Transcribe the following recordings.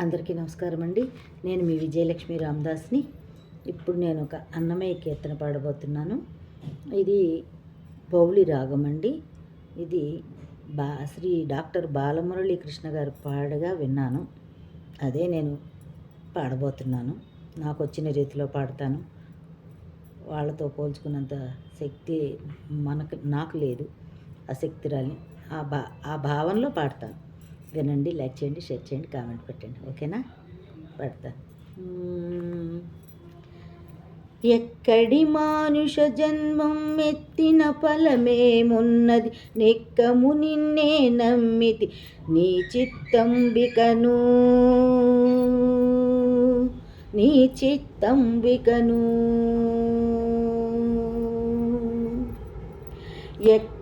అందరికీ నమస్కారం అండి. నేను మీ విజయలక్ష్మి రామదాస్ని. ఇప్పుడు నేను ఒక అన్నమయ్య కీర్తన పాడబోతున్నాను. ఇది బౌలి రాగం అండి. ఇది బా శ్రీ డాక్టర్ బాలమురళీ కృష్ణ గారు పాడగా విన్నాను. అదే నేను పాడబోతున్నాను. నాకు వచ్చిన రీతిలో పాడతాను. వాళ్ళతో పోల్చుకున్నంత శక్తి మనకు నాకు లేదు. ఆ శక్తిరాలి ఆ భా ఆ భావంలో పాడతాను. వినండి లైక్ చేయండి షేర్ చేయండి కామెంట్ పెట్టండి. ఓకేనా? పెడతా. ఎక్కడి మానుష జన్మం ఎత్తిన ఫలమేమున్నది? నెక్కము నిన్నే నమ్మితి నీ చిత్తంబికను. నీ చిత్తంబికను.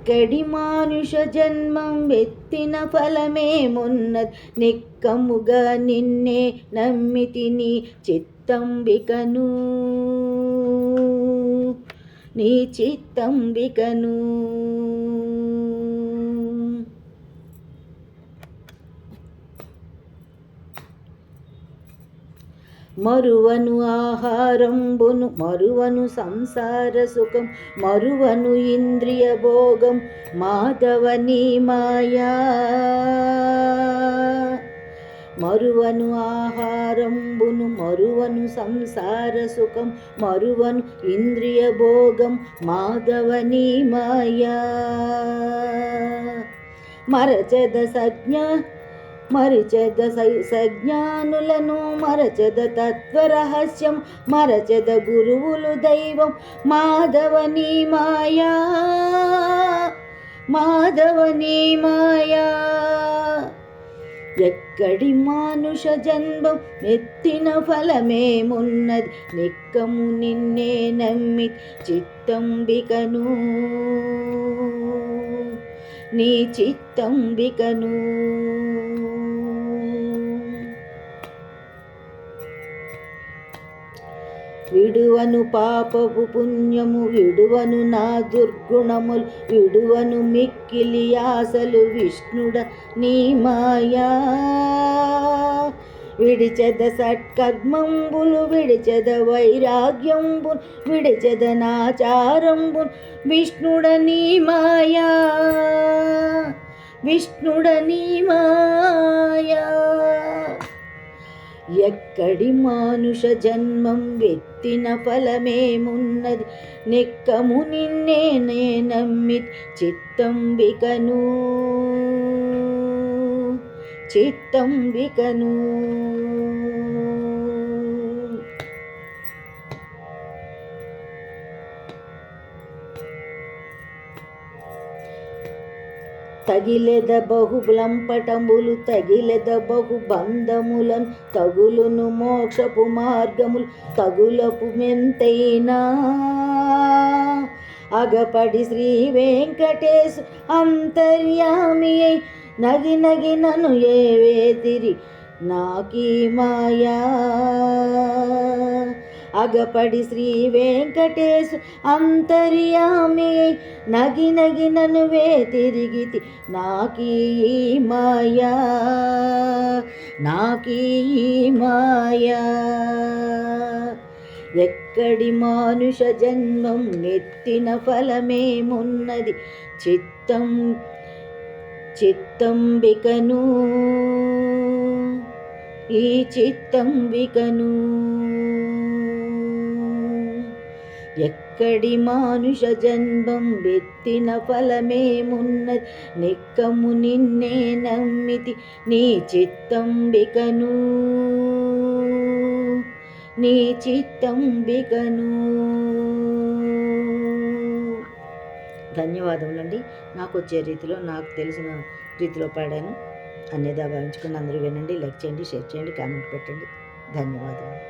ఎక్కడి మానుష జన్మం ఫలమే ఫలమేమున్నది? నిక్కముగా నిన్నే నమ్మితిని చిత్తంబికను. నీ చిత్తంబికను. మరువను ఆహారంబును మరువను సంసార సుఖం మరువను ఇంద్రియ భోగం మాధవని మాయా మరువను ఆహారంబును మరువను సంసార సుఖం మరువను ఇంద్రియ భోగం మాధవని మాయా మరచద సజ్ఞ మరిచెద సజ్ఞానులను మరచెద తత్వరహస్యం మరచెద గురువులు దైవం మాధవని మాయా మాధవని మాయా. ఎక్కడి మానుష జన్మం నెత్తిన ఫలమేమున్నది? నిక్కము నిన్నే నమ్మి చిత్తంబికను. నీ చిత్తంబికను. విడువను పాపపు పుణ్యము విడువను నా దుర్గుణములు విడువను మిక్కిలి ఆశలు విష్ణుడ నీ మాయా. విడిచెద సత్కర్మంబులు విడిచెద వైరాగ్యంబులు విడిచెద నాచారంబు విష్ణుడ నీ మాయా. విష్ణుడ నీ మాయా. ఎక్కడి మానుష జన్మం వెత్తిన ఫలమేమున్నది? నెక్కము నిన్నే నే నమ్మి చిత్తంబికను. చిత్తంబికను. తగిలెద బహు బ్లంపటములు తగిలెద బహు బంధములను తగులును మోక్షపు మార్గములు తగులపు మెంతైనా? అగపడి శ్రీ వెంకటేశ్ అంతర్యామి నగి నగి నను ఏవేతిరి నాకీ మాయా? అగపడి శ్రీ వెంకటేశు అంతర్యామి. నగి నగి ననువే తిరిగితి నాకీ మాయా నాకీ మాయా. ఎక్కడి మానుష జన్మం నెత్తిన ఫలమేమున్నది? చిత్తం చిత్తంబికను ఈ చిత్తంబికను. ఎక్కడి మానుష జన్మం వెత్తిన ఫలమేమున్నది నిక్కము నిన్నే నమ్మితి నీ చిత్తంబికను. నీ చిత్తంబికను. ధన్యవాదములండి. నాకు వచ్చే రీతిలో నాకు తెలిసిన రీతిలో పాడాను. అన్యదా భావించుకుని అందరూ వినండి లైక్ చేయండి షేర్ చేయండి కామెంట్ పెట్టండి. ధన్యవాదాలు